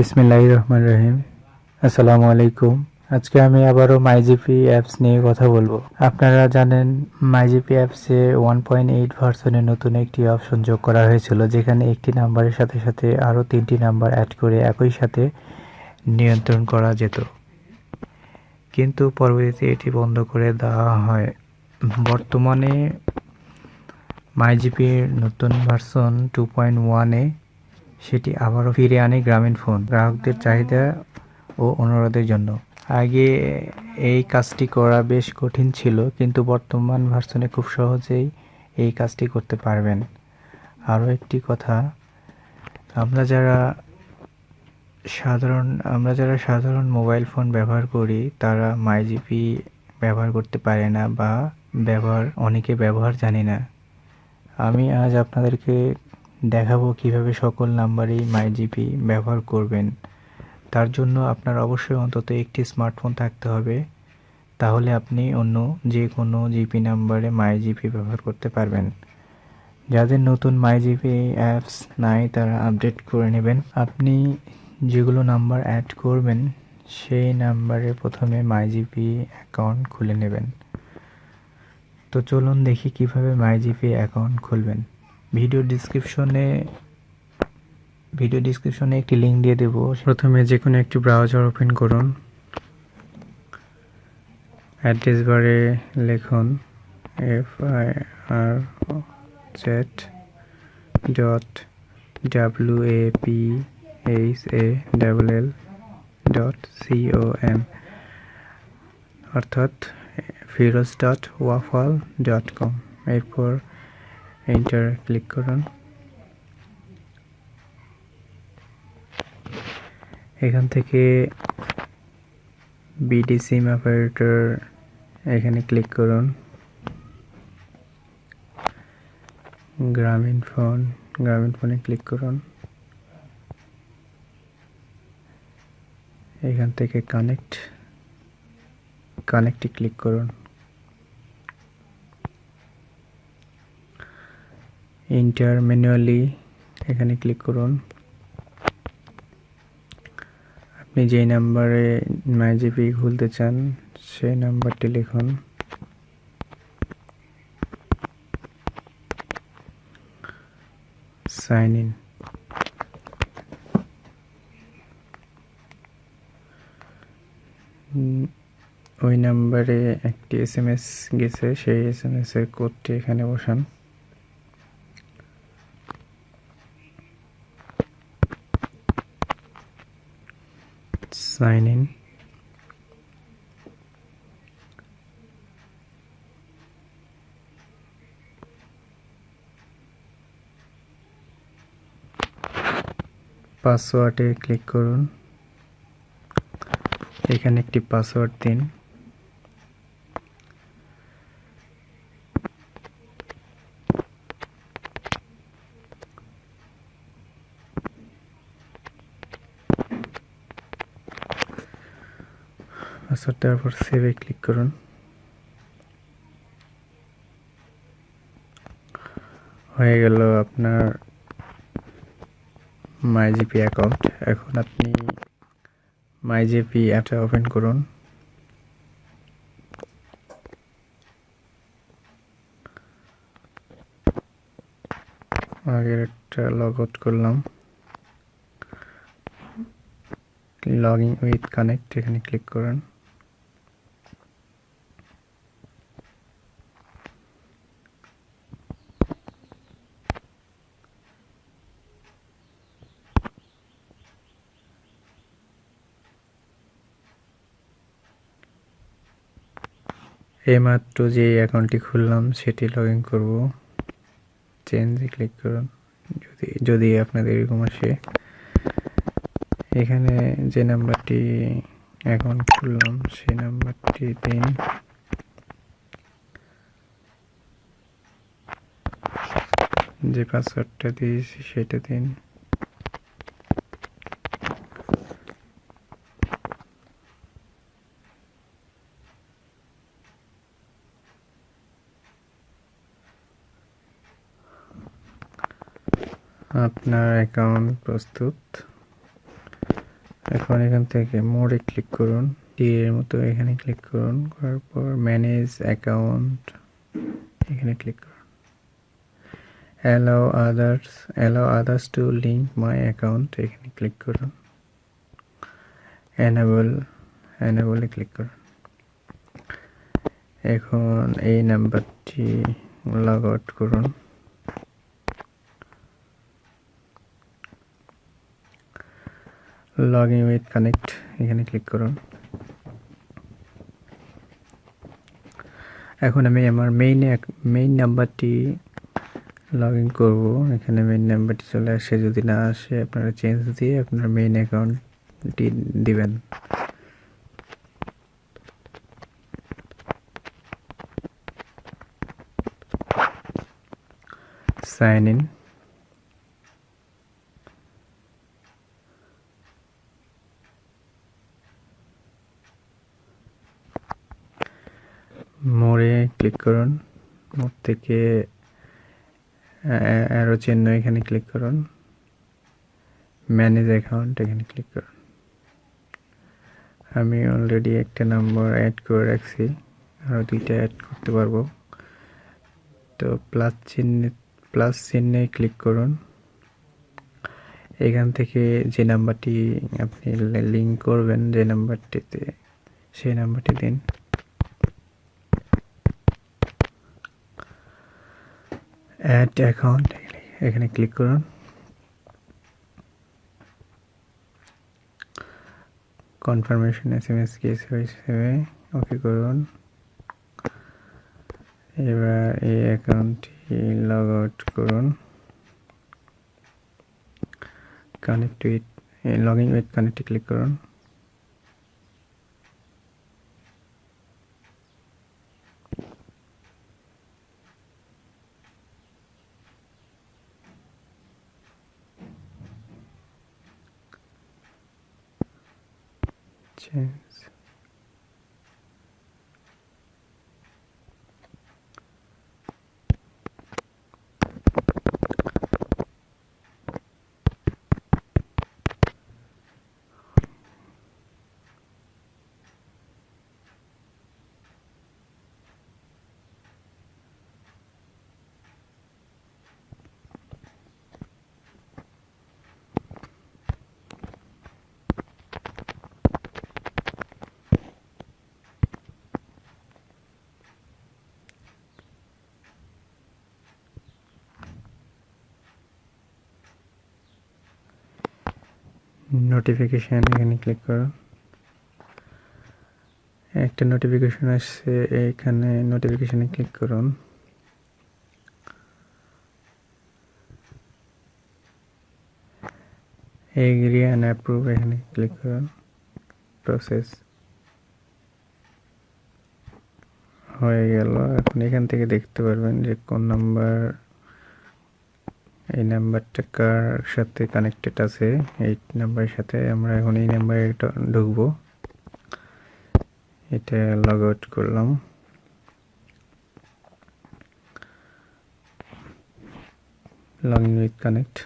বিসমিল্লাহ রহমান রহিম। আসসালামু আলাইকুম আজকে আমি আবারও মাইজিপি অ্যাপস নিয়ে কথা বলব। আপনারা জানেন মাইজিপি অ্যাপসে ওয়ান পয়েন্ট এইট ভার্সনের নতুন একটি অপশন যোগ করা হয়েছিল, যেখানে একটি নাম্বারের সাথে সাথে আরও তিনটি নাম্বার অ্যাড করে একই সাথে নিয়ন্ত্রণ করা যেত। কিন্তু পরবর্তীতে এটি বন্ধ করে দেওয়া হয়। বর্তমানে মাইজিপির নতুন ভার্সন টু পয়েন্ট ওয়ানে সেটি আবারও ফিরে আনে গ্রামীণ ফোন গ্রাহকদের চাহিদা ও অনুরোধের জন্য। আগে এই কাজটি করা বেশ কঠিন ছিল, কিন্তু বর্তমান ভার্সনে খুব সহজেই এই কাজটি করতে পারবেন। আরও একটি কথা, আমরা যারা সাধারণ, আমরা যারা সাধারণ মোবাইল ফোন ব্যবহার করি, তারা মাইজিপি ব্যবহার করতে পারে না বা ব্যবহার, অনেকে ব্যবহার জানি না। আমি আজ আপনাদেরকে দেখাবো কীভাবে সকল নাম্বারেই মাইজিপি ব্যবহার করবেন। তার জন্য আপনার অবশ্যই অন্তত একটি স্মার্টফোন থাকতে হবে। তাহলে আপনি অন্য যে কোনো জিপি নাম্বারে মাইজিপি ব্যবহার করতে পারবেন। যাদের নতুন মাইজিপি অ্যাপস নাই, তারা আপডেট করে নেবেন। আপনি যেগুলো নাম্বার অ্যাড করবেন, সেই নাম্বারে প্রথমে মাইজিপি অ্যাকাউন্ট খুলে নেবেন। তো চলুন দেখি কীভাবে মাইজিপি অ্যাকাউন্ট খুলবেন। ভিডিও ডিসক্রিপশনে ভিডিও ডিসক্রিপশনে একটি লিঙ্ক দিয়ে দেব। প্রথমে যে কোনো একটি ব্রাউজার ওপেন করুন। অ্যাড্রেস বারে লিখুন F I R Z dot W A P H A double L dot C O M অর্থাৎ Firoz dot waffle dot com এরপর এন্টার ক্লিক করুন। এখান থেকে বিডি সিম অপারেটর এখানে ক্লিক করুন। গ্রামীণ ফোন গ্রামীণ ফোনে ক্লিক করুন। এখান থেকে কানেক্ট কানেক্টে ক্লিক করুন। ইন্টার ম্যানুয়ালি এখানে ক্লিক করুন। আপনি যেই নাম্বারে মাইজিপি খুলতে চান, সেই নাম্বারটি লিখুন। সাইন ইন ওই নাম্বারে একটি এস এম এস গেছে, সেই এস এম এস এর কোডটি এখানে বসান। Sign in পাসওয়ার্ডে ক্লিক করুন। এখানে একটি পাসওয়ার্ড দিন। পাসওয়ার্ড দেওয়ার পর সেভে ক্লিক করুন। হয়ে গেল আপনার মাইজিপি অ্যাকাউন্ট এখন আপনি মাইজিপি অ্যাপটা ওপেন করুন। আগের একটা লগ আউট করলাম। লগ ইন উইথ কানেক্ট এখানে ক্লিক করুন। এইমাত্র যে অ্যাকাউন্টটি খুললাম, সেটি লগ ইন করব চেঞ্জে ক্লিক করুন। যদি যদি আপনাদের এরকম আসে। এখানে যে নাম্বারটি অ্যাকাউন্ট খুললাম, সেই নাম্বারটি দিন। যে পাসওয়ার্ডটা দিয়েছি, সেটা দিন। আপনার অ্যাকাউন্ট প্রস্তুত। এখন এখান থেকে মোড়ে ক্লিক করুন। তীরের মতো এখানে ক্লিক করুন। করার পর ম্যানেজ অ্যাকাউন্ট এখানে ক্লিক করুন। Allow others allow others to link my account এখানে ক্লিক করুন। অ্যানাবল অ্যানাবলে ক্লিক করুন। এখন এই নাম্বারটি লগ আউট করুন। লগ ইন উইথ কানেক্ট এখানে ক্লিক করুন। এখন আমি আমার মেইন মেইন নাম্বারটি লগ ইন করব। এখানে মেইন নাম্বারটি চলে আসে, যদি না আসে আপনারা চেঞ্জ দিয়ে আপনার মেইন অ্যাকাউন্টটি দিবেন। সাইন ইন মোড়ে ক্লিক করুন। মোড় থেকে অ্যারো চিহ্ন এখানে ক্লিক করুন। ম্যানেজ অ্যাকাউন্ট এখানে ক্লিক করুন। আমি অলরেডি একটা নাম্বার অ্যাড করে রাখছি। আরও দুইটা অ্যাড করতে পারব। তো প্লাস চিহ্নে প্লাস চিহ্নে ক্লিক করুন। এখান থেকে যে নাম্বারটি আপনি লিঙ্ক করবেন, যে নাম্বারটিতে সেই নাম্বারটি দিন। অ্যাড অ্যাকাউন্ট এখানে ক্লিক করুন। Confirmation S M S case হিসেবে ওকে করুন। এবার এই অ্যাকাউন্টটি লগ আউট করুন। কানেক্ট উইথ লগইন উইথ কানেক্টে ক্লিক করুন। Cheers. নোটিফিকেশান এখানে ক্লিক করো। একটা নোটিফিকেশন আসছে, এখানে নোটিফিকেশানে ক্লিক করুন। এগ্রি অ্যান্ড অ্যাপ্রুভ এখানে ক্লিক করুন। প্রসেস হয়ে গেল। এখন এখান থেকে দেখতে পারবেন যে কোন নাম্বার এই নাম্বারটা কার সাথে কানেক্টেড আছে? এই নাম্বারের সাথে আমরা এখন এই নাম্বারে ঢুকবো। এটা লগ আউট করলাম। লগ ইন উইথ কানেক্ট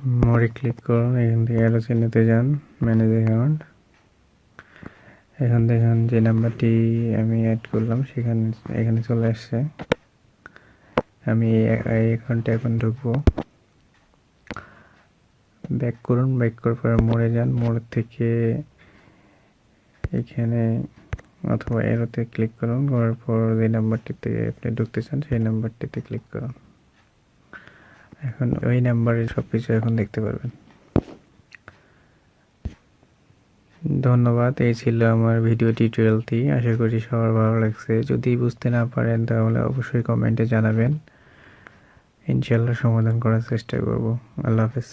মোড়ে ক্লিক করুন এখান থেকে অ্যারো চিহ্নতে যান ম্যানেজ অ্যাকাউন্ট এখান দেখুন যে নাম্বারটি আমি অ্যাড করলাম, সেখানে, এখানে চলে আসছে। আমি এই অ্যাকাউন্টে এখন ঢুকবো। ব্যাক করুন ব্যাক করার পরে মোড়ে যান। মোড় থেকে এখানে অথবা এরোতে ক্লিক করুন। করার পর যে নাম্বারটিতে আপনি ঢুকতে চান, সেই নাম্বারটিতে ক্লিক করুন। এখন ওই নাম্বারে সব কিছু এখন দেখতে পারবেন। ধন্যবাদ, এই ছিল আমার ভিডিও টিউটোরিয়ালটি আশা করি সবার ভালো লাগছে। যদি বুঝতে না পারেন, তাহলে অবশ্যই কমেন্টে জানাবেন। ইনশাল্লাহ সমাধান করার চেষ্টা করব। আল্লাহ হাফেজ।